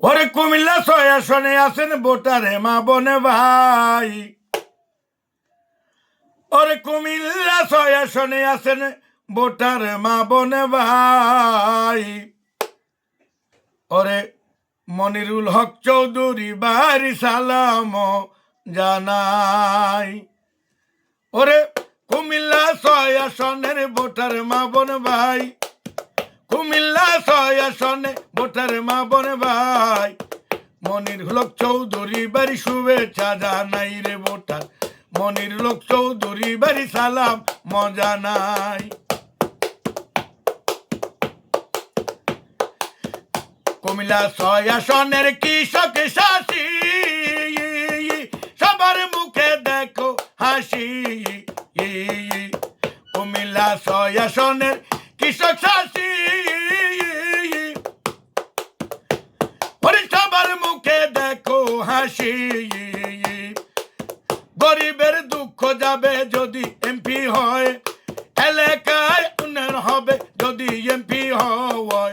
ওরে কুমিল্লা ছয় আসনে ভোটারে মা বনে ভাই। ওরে কুমিল্লা ছয় আসনে ভোটারে মা বনে ভাই। ওরে মনিরুল হক চৌধুরী বাড়ি সালাম জানাই। ওরে কুমিল্লা ছয় আসনের ভোটার মা বন ভাই। কুমিল্লা ছয় আসনে ভোটার মা বন ভাই। মনির লোক চৌধুরী বাড়ি শুভেচ্ছা জানাই রে ভোটার। মনির লোক চৌধুরী বাড়ি সালাম, মজা নাই। কুমিল্লা ছয় আসনের কৃষক শাসি সবার মুখে দেখো হাসি। কুমিল্লা ছয় আসনের কৃষক শাসি যাবে যদি এমপি হয়। এলাকায় উন্নয়ন হবে যদি এমপি হয়।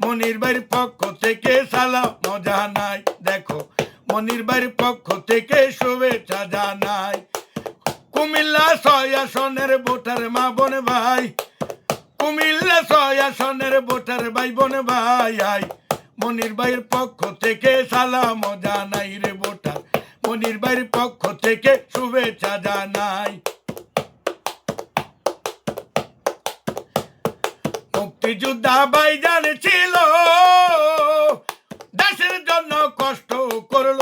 মনির বাড়ির পক্ষ থেকে সালাম, মজা নাই। দেখো, মনির বাড়ির পক্ষ থেকে শুভেচ্ছা জানাই। কুমিল্লা ছয় আসনের ভোটার মা বোন ভাই। কুমিল্লা ছয় আসনের ভোটার ভাই বোন ভাই। আই মনির ভাইয়ের পক্ষ থেকে সালাম জানাই রে ভাইয়ের পক্ষ থেকে শুভেচ্ছা জানাই মুক্তিযোদ্ধা ভাইজান ছিল, দেশের জন্য কষ্ট করল।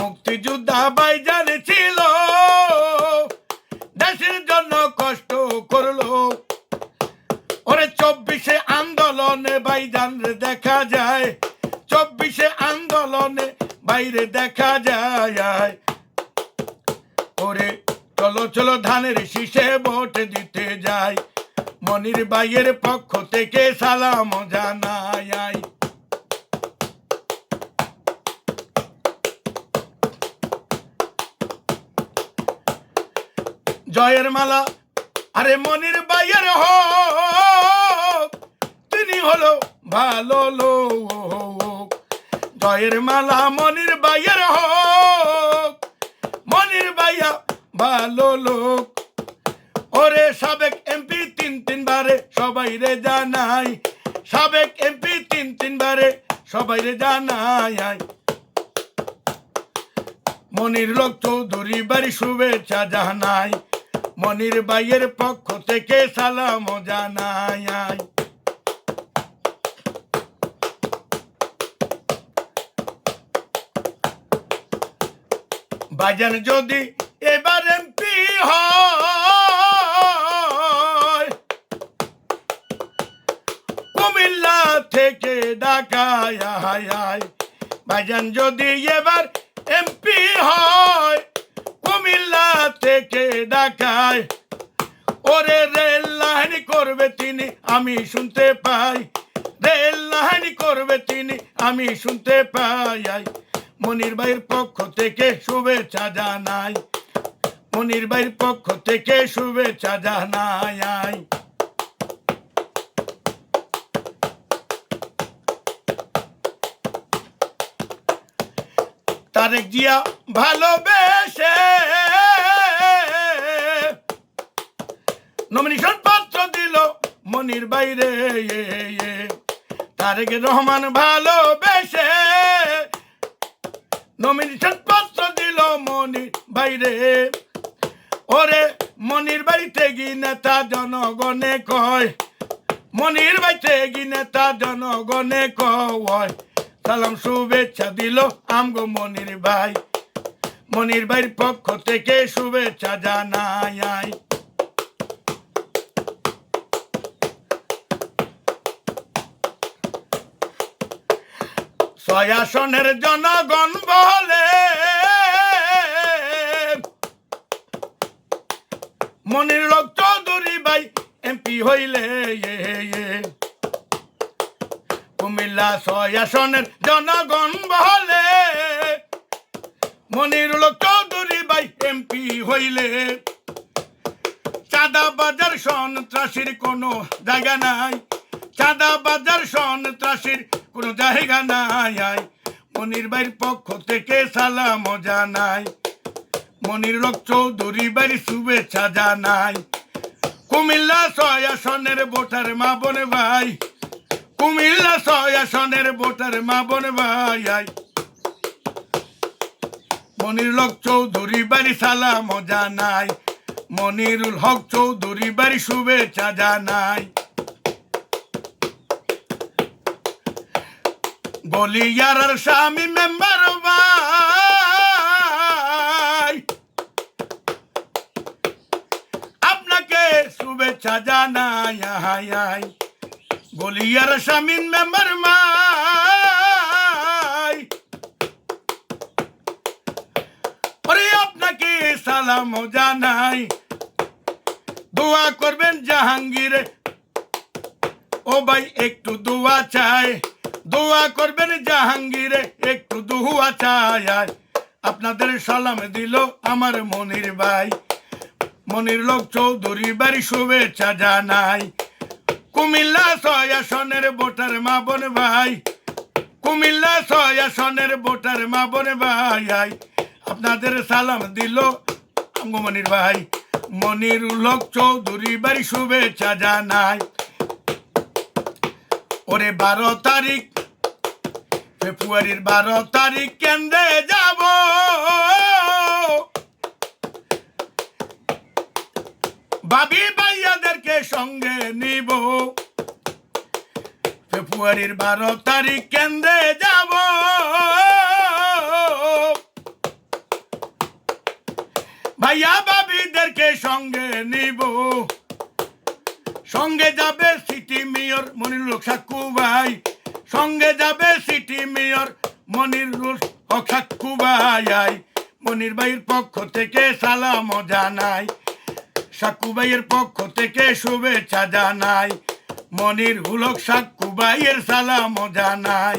মুক্তিযোদ্ধা ভাইজান ছিল, দেশের জন্য কষ্ট করল ওরে চব্বিশে আন্দোলনে ভাইজান দেখা যায়, চব্বিশে আন্দোলনে বাইরে দেখা যায় ওরে, চলো চলো, ধানের শীষে ভোট দিতে যাই। মনির ভাইয়ের পক্ষ থেকে সালাম জানাই জয়ের মালা, আরে মনির বাইয়ের হোক, তিনি হলো ভালো লোক। জয়ের মালা মনির ভাইয়ের হোক, মনির ভাইয়া ভালো লোক। ওরে সাবেক এমপি তিন তিনবারে সবাই রে জানাই, সাবেক এমপি তিন তিনবারে সবাই রে জানাই। মনির লোক চৌধুরী বাড়ি শুভেচ্ছা জানাই, মনির ভাইয়ের পক্ষ থেকে সালাম জানাই। বাজান যদি এবার এমপি হয়, কুমিল্লা থেকে ঢাকায় আয় বাজান যদি এবার এমপি হয়, কুমিল্লা থেকে ঢাকায়, ওরে রেল লাইন করবে তিনি, আমি শুনতে পাই। রেল লাইন করবে তিনি, আমি শুনতে পাই মনির ভাইয়ের পক্ষ থেকে শুভেচ্ছা জানাই। মনির ভাইয়ের পক্ষ থেকে শুভেচ্ছা জানাই। তারেক জিয়া ভালোবেসে নমিনেশন পত্র দিল মনির বাইরে তারেক রহমান ভালোবেসে নমিনেশন পত্র দিল মনির বাইরে। ওরে মনির বাড়িতে গি নেতা জনগণে কয়। মনির বাড়িতে গি নেতা জনগণে কয়। সালাম, শুভেচ্ছা দিল আমগো মনির ভাই। মনির ভাইয়ের পক্ষ থেকে শুভেচ্ছা জানাই ছয় আসনের জনগণ বলে। মনির লোক চৌধুরী ভাই, এমপি হইলে। কুমিল্লা ছয় আসনের জনগণ বলে। মনির লোক চৌধুরী ভাই, এমপি হইলে। চাঁদা বাজার সন্ত্রাসীর কোনো জায়গা নাই। চাঁদা বাজার সন্ত্রাসীর কোনো জায়গা নাই আয় মনির ভাইয়ের পক্ষ থেকে সালাম জানাই। মনির লোক চৌধুরী বাড়ি শুভেচ্ছা জানাই। কুমিল্লা ছয় আসনের ভোটার মা বনে ভাই। কুমিল্লা ছয় আসনের ভোটার মা বনে ভাই। আয় মনির লোক চৌধুরী বাড়ি সালাম জানাই। মনিরুল হক চৌধুরী বাড়ি শুভেচ্ছা জানাই। গলিয়ার স্বামী মেম্বার ভাই। আপনাকে শুভেচ্ছা জানাই আহাই গলিয়ার স্বামীন মেম্বার ওরে, আপনাকে সালাম জানাই। দোয়া করবেন জাহাঙ্গীর। ও ভাই, একটু দোয়া চাই। দোয়া করবেন জাহাঙ্গীরে, একটু দোয়া চাই। আয়। আপনাদের সালাম দিল আমার মনির ভাই। মনির লোক চৌধুরী বাড়ি শুভেচ্ছা জানাই। কুমিল্লা ছয় আসনের ভোটার মা বোন ভাই। কুমিল্লা ছয় আসনের ভোটার মা বোন ভাই। আপনাদের সালাম দিল আঙ্গমনির ভাই। মনির লোক চৌধুরী বাড়ি শুভেচ্ছা জানাই। ওরে বারো তারিখ ফেব্রুয়ারির বারো তারিখ কেন্দ্রে যাব। ভাবি ভাইয়াদেরকে সঙ্গে নিব। ফেব্রুয়ারির বারো তারিখ কেন্দ্রে যাব। ভাইয়া ভাবিদেরকে সঙ্গে নিব। সঙ্গে যাবে সিটি মেয়র মনিরুল সাক্কু ভাই। সঙ্গে যাবে সিটি মেয়র মনিরুল হক সাক্কু ভাই মনির ভাইয়ের পক্ষ থেকে সালাম জানাই। সাক্কু ভাইয়ের পক্ষ থেকে শুভেচ্ছা জানাই। মনির হুলক সাক্কু ভাইয়ের সালাম জানাই।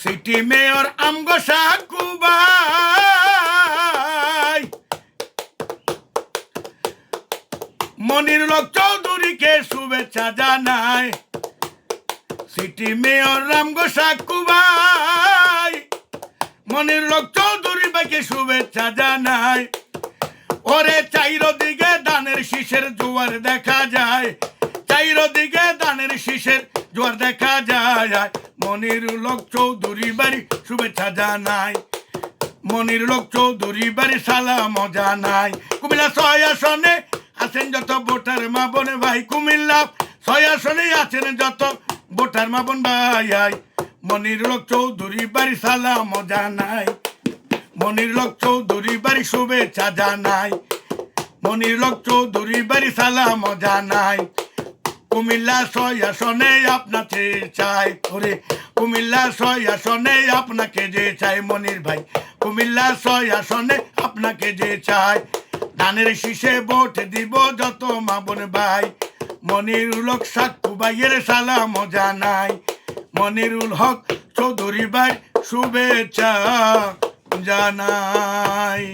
সিটি মেয়র আমগো সাক্কু ভাই মনির লোক চৌধুরীকে শুভেচ্ছা জানায় সিটি মেয়র রামগো ভাই, মনির লোক চৌধুরী ভাইকে শুভেচ্ছা জানায় ওরে চাইরো দিকে দানের শীষের জোয়ার দেখা যায়, চাইরো দিকে দানের শীষের জোয়ার দেখা যায়। মনির লোক চৌধুরী বাড়ি শুভেচ্ছা জানায় মনির লোক চৌধুরী বাড়ি সালাম জানাই। কুমিল্লা ছয় আসনে আছেন যত ভোটার মা বোনে ভাই, কুমিল্লা। ছয় আসনে আছেন যত ভোটার মা বোন ভাই, আই। মনির লোক চৌধুরী, বাড়ি সালাম জানাই। মনির লোক চৌধুরী, বাড়ি শুভেচ্ছা জানাই। মনির লোক চৌধুরী, বাড়ি সালাম জানাই। কুমিল্লা ছয় আসনে আপনাকে চাই ওরে কুমিল্লা ছয় আসনে আপনাকে যে চাই মনির ভাই। কুমিল্লা ছয় আসনে আপনাকে যে চাই ধানের শীষে ভোট দিব যত মা বোন ভাই। মনিরুল হক সাক্ষু ভাইয়ের সালাম জানাই। মনিরুল হক চৌধুরী ভাই শুভেচ্ছা জানাই।